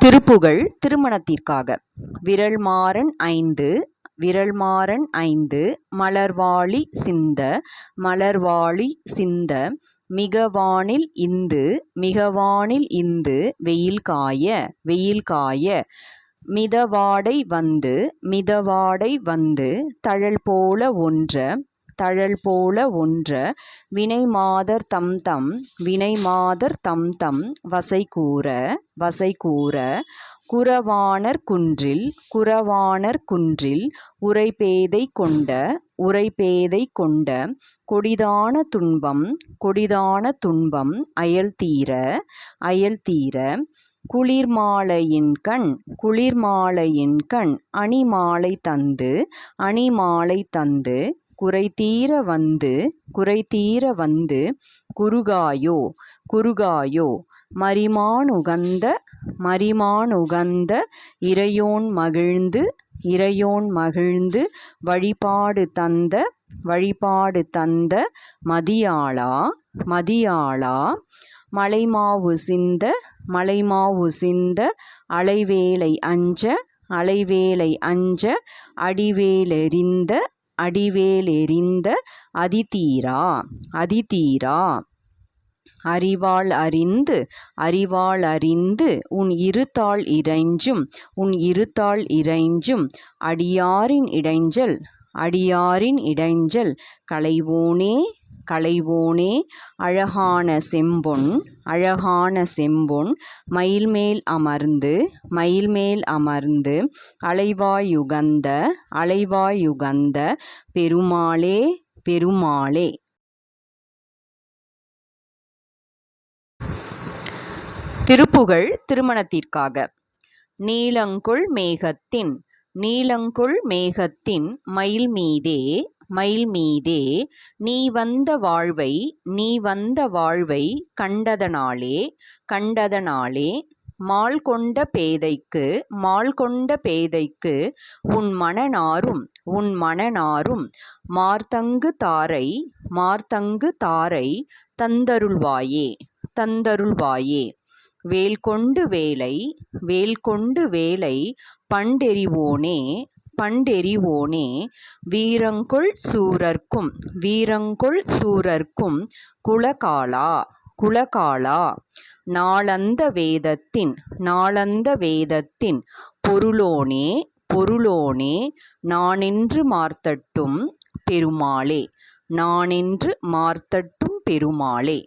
திருப்புகழ் திருமணத்திற்காக. விரல்மாறன் ஐந்து விரல்மாறன் ஐந்து மலர்வாழி சிந்த மலர்வாழி சிந்த மிகவானில் இந்து மிகவானில் இந்து வெயில் காய வெயில் காய மிதவாடை வந்து மிதவாடை வந்து தழல் போல ஒன்ற தழல் போல ஒன்ற. வினைமாதர் தம்தம் வினைமாதர் தம்தம் வசைகூர வசைகூர குறவாணர் குன்றில் குறவாணர் குன்றில் உரைபேதை கொண்ட உரைபேதை கொண்ட. கொடிதான துன்பம் கொடிதான துன்பம் அயல்தீர அயல்தீர குளிர்மாலையின் கண் அணிமாலை தந்து அணிமாலை தந்து. குறைதீர வந்து குறைதீர வந்து குருகாயோ குருகாயோ மரிமானுகந்த மரிமானுகந்த இறையோன் மகிழ்ந்து இறையோன் மகிழ்ந்து வழிபாடு தந்த வழிபாடு தந்த மதியாளா மதியாளா மலைமாவு சிந்த மலைமாவு சிந்த அலைவேலை அஞ்ச அலைவேலை அஞ்ச அடிவேலெறிந்த அடிவேலெறிந்த அதிதீரா அதிதீரா அறிவாள் அறிந்து அறிவாள் அறிந்து உன் இருத்தாள் இறைஞ்சும் உன் இருத்தாள் இறைஞ்சும் அடியாரின் இடைஞ்சல் அடியாரின் இடைஞ்சல் களைவோனே களைவோனே அழகான செம்பொன் அழகான செம்பொன் மயில்மேல் அமர்ந்து மயில்மேல் அமர்ந்து அலைவாயுகந்த அலைவாயுகந்த பெருமாளே பெருமாளே. திருப்புகழ் திருமணத்திற்காக. நீலங்குள் மேகத்தின் நீலங்குள் மேகத்தின் மயில் மீதே மயில் மீதே நீ வந்த வாழ்வை நீ வந்த வாழ்வை கண்டதனாலே கண்டதனாலே மால் கொண்ட பேதைக்கு மால் கொண்ட பேதைக்கு உன் மனநாரும் உன் மனநாரும் மார்த்தங்கு தாரை மார்த்தங்கு தாரை தந்தருள்வாயே தந்தருள்வாயே. வேல் கொண்டு வேலை வேல் கொண்டு வேலை பண்டெறிவோனே பண்டெறிவோனே வீரங்கொள் சூரர்க்கும் வீரங்கொள் சூரர்க்கும் குலகாலா குலகாலா. நாளந்த வேதத்தின் நாளந்த வேதத்தின் பொருளோனே பொருளோனே நானென்று மார்த்தட்டும் பெருமாளே நானென்று மார்த்தட்டும் பெருமாளே.